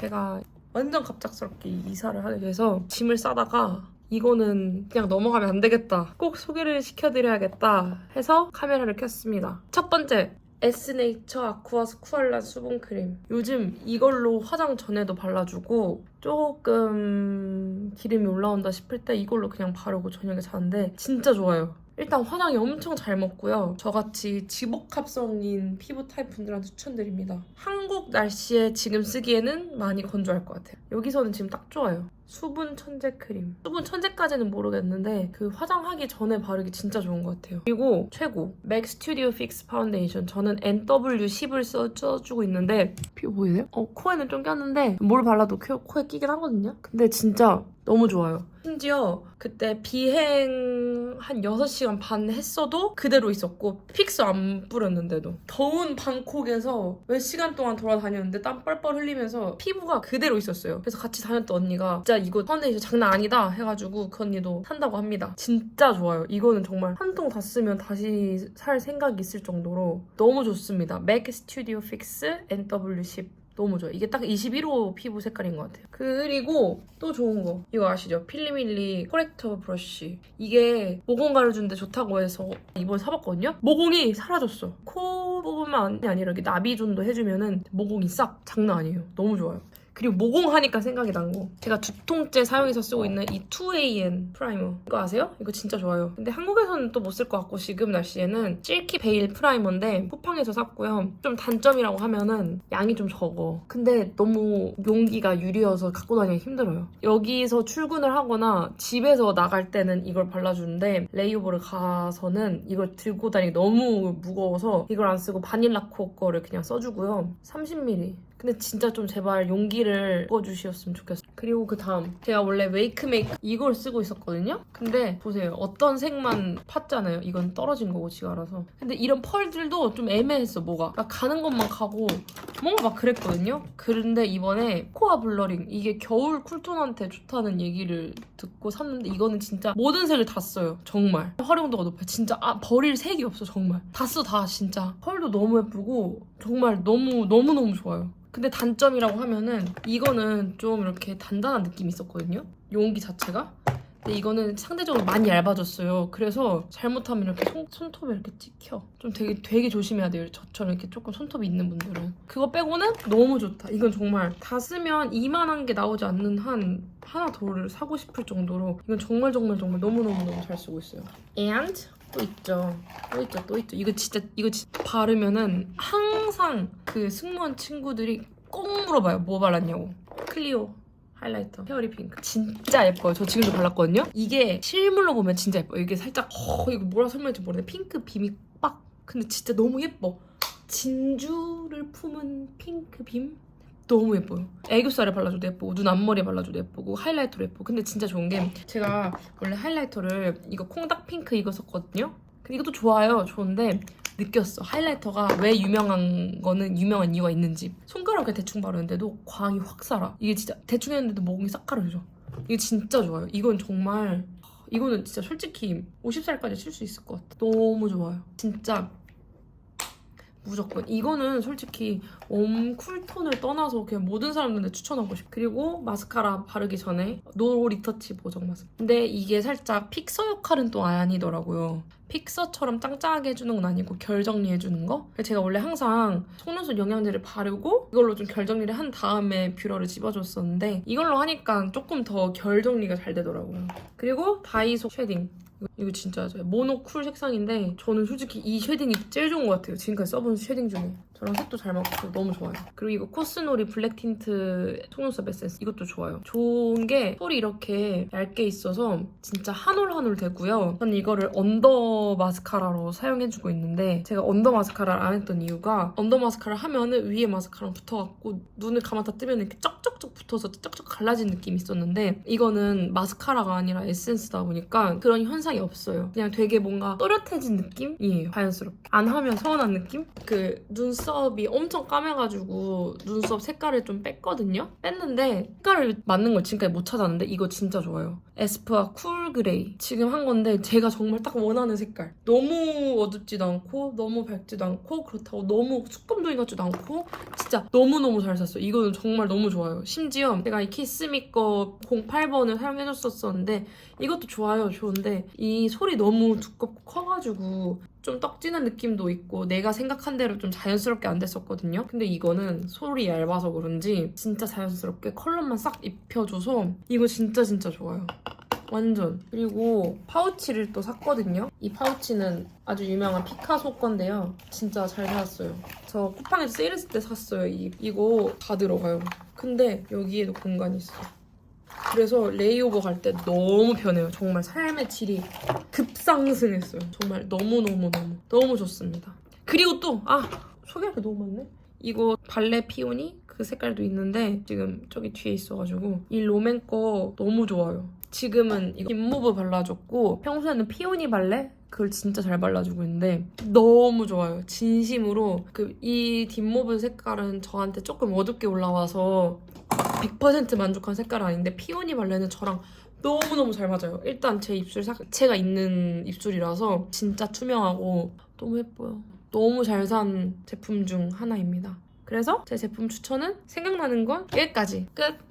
제가 완전 갑작스럽게 이사를 하게 돼서 짐을 싸다가 이거는 그냥 넘어가면 안 되겠다. 꼭 소개를 시켜드려야겠다 해서 카메라를 켰습니다. 첫 번째, 에스네이처 아쿠아스 쿠알란 수분크림. 요즘 이걸로 화장 전에도 발라주고 조금 기름이 올라온다 싶을 때 이걸로 그냥 바르고 저녁에 자는데 진짜 좋아요. 일단 화장이 엄청 잘 먹고요. 저같이 지복합성인 피부 타입 분들한테 추천드립니다. 한국 날씨에 지금 쓰기에는 많이 건조할 것 같아요. 여기서는 지금 딱 좋아요. 수분 천재 크림. 수분 천재까지는 모르겠는데 그 화장하기 전에 바르기 진짜 좋은 것 같아요. 그리고 최고 맥 스튜디오 픽스 파운데이션. 저는 NW10을 써, 써주고 있는데 피부 보이세요? 어 코에는 좀 꼈는데 뭘 발라도 코, 코에 끼긴 하거든요. 근데 진짜 너무 좋아요. 심지어 그때 비행 한 6시간 반 했어도 그대로 있었고 픽스 안 뿌렸는데도 더운 방콕에서 몇 시간 동안 돌아다녔는데 땀 뻘뻘 흘리면서 피부가 그대로 있었어요. 그래서 같이 다녔던 언니가 진짜 이거 파운데이션 장난 아니다 해가지고 그 언니도 산다고 합니다. 진짜 좋아요. 이거는 정말 한 통 다 쓰면 다시 살 생각이 있을 정도로 너무 좋습니다. 맥 스튜디오 픽스 NW10 너무 좋아요. 이게 딱 21호 피부 색깔인 것 같아요. 그리고 또 좋은 거 이거 아시죠? 필리밀리 코렉터 브러쉬 이게 모공 가려주는데 좋다고 해서 이번에 사봤거든요? 모공이 사라졌어. 코 부분만 아니라 이렇게 나비존도 해주면은 모공이 싹 장난 아니에요. 너무 좋아요. 그리고 모공 하니까 생각이 난 거. 제가 두통째 사용해서 쓰고 있는 이 2AN 프라이머. 이거 아세요? 이거 진짜 좋아요. 근데 한국에서는 또 못 쓸 것 같고 지금 날씨에는 실키 베일 프라이머인데 쿠팡에서 샀고요. 좀 단점이라고 하면은 양이 좀 적어. 근데 너무 용기가 유리여서 갖고 다니기 힘들어요. 여기서 출근을 하거나 집에서 나갈 때는 이걸 발라주는데 레이오버를 가서는 이걸 들고 다니기 너무 무거워서 이걸 안 쓰고 바닐라 코 거를 그냥 써주고요. 30ml. 근데 진짜 좀 제발 용기를 부어주셨으면 좋겠어요. 그리고 그 다음 제가 원래 웨이크메이크 이걸 쓰고 있었거든요. 근데 보세요. 어떤 색만 팠잖아요. 이건 떨어진 거고 지가 알아서. 근데 이런 펄들도 좀 애매했어 뭐가. 그러니까 가는 것만 가고 뭔가 막 그랬거든요. 그런데 이번에 코아 블러링 이게 겨울 쿨톤한테 좋다는 얘기를 듣고 샀는데 이거는 진짜 모든 색을 다 써요. 정말 활용도가 높아요. 진짜 아 버릴 색이 없어 정말. 다 써 다 진짜. 펄도 너무 예쁘고 정말 너무 너무 너무 좋아요. 근데 단점이라고 하면은 이거는 좀 이렇게 단단한 느낌이 있었거든요. 용기 자체가. 근데 이거는 상대적으로 많이 얇아졌어요. 그래서 잘못하면 이렇게 손, 손톱에 이렇게 찍혀. 좀 되게 되게 조심해야 돼요. 저처럼 이렇게 조금 손톱이 있는 분들은. 그거 빼고는 너무 좋다. 이건 정말 다 쓰면 이만한 게 나오지 않는 한 하나 더를 사고 싶을 정도로 이건 정말 정말 정말 너무너무너무 잘 쓰고 있어요. And 또 있죠. 또 있죠. 또 있죠. 이거 진짜 이거 진짜 바르면은 항상 그 승무원 친구들이 꼭 물어봐요. 뭐 발랐냐고. 클리오 하이라이터 페어리 핑크 진짜 예뻐요 저 지금도 발랐거든요 이게 실물로 보면 진짜 예뻐요 이게 살짝 어, 이거 뭐라 설명할지 모르겠는데 핑크 빔이 빡 근데 진짜 너무 예뻐 진주를 품은 핑크 빔 너무 예뻐요 애교살에 발라줘도 예쁘고 눈 앞머리에 발라줘도 예쁘고 하이라이터로 예쁘고 근데 진짜 좋은 게 제가 원래 하이라이터를 이거 콩닥 핑크 이거 썼거든요 근데 이것도 좋아요 좋은데 느꼈어. 하이라이터가 왜 유명한 거는 유명한 이유가 있는지. 손가락에 대충 바르는데도 광이 확 살아. 이게 진짜 대충 했는데도 모공이 싹 가려져. 이게 진짜 좋아요. 이건 정말 이거는 진짜 솔직히 50살까지 쓸 수 있을 것 같아. 너무 좋아요. 진짜 무조건. 이거는 솔직히 웜 쿨톤을 떠나서 그냥 모든 사람들한테 추천하고 싶어. 그리고 마스카라 바르기 전에 노 리터치 보정 마스크. 근데 이게 살짝 픽서 역할은 또 아니더라고요. 픽서처럼 짱짱하게 해주는 건 아니고 결 정리해주는 거. 제가 원래 항상 속눈썹 영양제를 바르고 이걸로 좀 결 정리를 한 다음에 뷰러를 집어줬었는데 이걸로 하니까 조금 더 결 정리가 잘 되더라고요. 그리고 다이소 쉐딩. 이거- 진짜 좋아요. 모노 쿨 색상인데 저는 솔직히 이 쉐딩이 제일 좋은 것 같아요. 지금까지 써본 쉐딩 중에. 저랑 색도 잘 맞고 너무 좋아요. 그리고 이거 코스놀이 블랙 틴트 속눈썹 에센스 이것도 좋아요. 좋은 게 털이 이렇게 얇게 있어서 진짜 한 올 한 올 되고요. 저는 이거를 언더 마스카라로 사용해주고 있는데 제가 언더 마스카라를 안 했던 이유가 언더 마스카라 하면은 위에 마스카라랑 붙어갖고 눈을 감았다 뜨면 이렇게 쩍쩍쩍 붙어서 쩍쩍 갈라진 느낌이 있었는데 이거는 마스카라가 아니라 에센스다 보니까 그런 현상이 없어요. 그냥 되게 뭔가 또렷해진 느낌이에요. 자연스럽게. 안 하면 서운한 느낌? 그 눈썹 눈썹이 엄청 까매가지고 눈썹 색깔을 좀 뺐거든요. 뺐는데 색깔을 맞는 걸 지금까지 못 찾았는데 이거 진짜 좋아요. 에스쁘아 쿨 그레이 지금 한 건데 제가 정말 딱 원하는 색깔. 너무 어둡지도 않고 너무 밝지도 않고 그렇다고 너무 수검둥이 같지도 않고 진짜 너무너무 잘 샀어요. 이거는 정말 너무 좋아요. 심지어 제가 이 키스미 거 08번을 사용해줬었었는데 이것도 좋아요. 좋은데 이 솔이 너무 두껍고 커가지고 좀 떡지는 느낌도 있고 내가 생각한 대로 좀 자연스럽게 안 됐었거든요. 근데 이거는 솔이 얇아서 그런지 진짜 자연스럽게 컬러만 싹 입혀줘서 이거 진짜 진짜 좋아요. 완전. 그리고 파우치를 또 샀거든요. 이 파우치는 아주 유명한 피카소 건데요. 진짜 잘 사왔어요. 저 쿠팡에서 세일했을 때 샀어요. 이, 이거 다 들어가요. 근데 여기에도 공간이 있어요. 그래서 레이오버 갈 때 너무 편해요. 정말 삶의 질이 급상승했어요. 정말 너무너무너무 너무 좋습니다. 그리고 또 아 소개할 게 너무 많네. 이거 발레 피오니 그 색깔도 있는데 지금 저기 뒤에 있어가지고 이 로맨 거 너무 좋아요. 지금은 이거 뒷무브 발라줬고 평소에는 피오니 발레 그걸 진짜 잘 발라주고 있는데 너무 좋아요. 진심으로 그 이 뒷모브 색깔은 저한테 조금 어둡게 올라와서 100% 만족한 색깔 아닌데 피오니 발레는 저랑 너무너무 잘 맞아요. 일단 제 입술 자체가 있는 입술이라서 진짜 투명하고 너무 예뻐요. 너무 잘 산 제품 중 하나입니다. 그래서 제 제품 추천은 생각나는 건 여기까지 끝!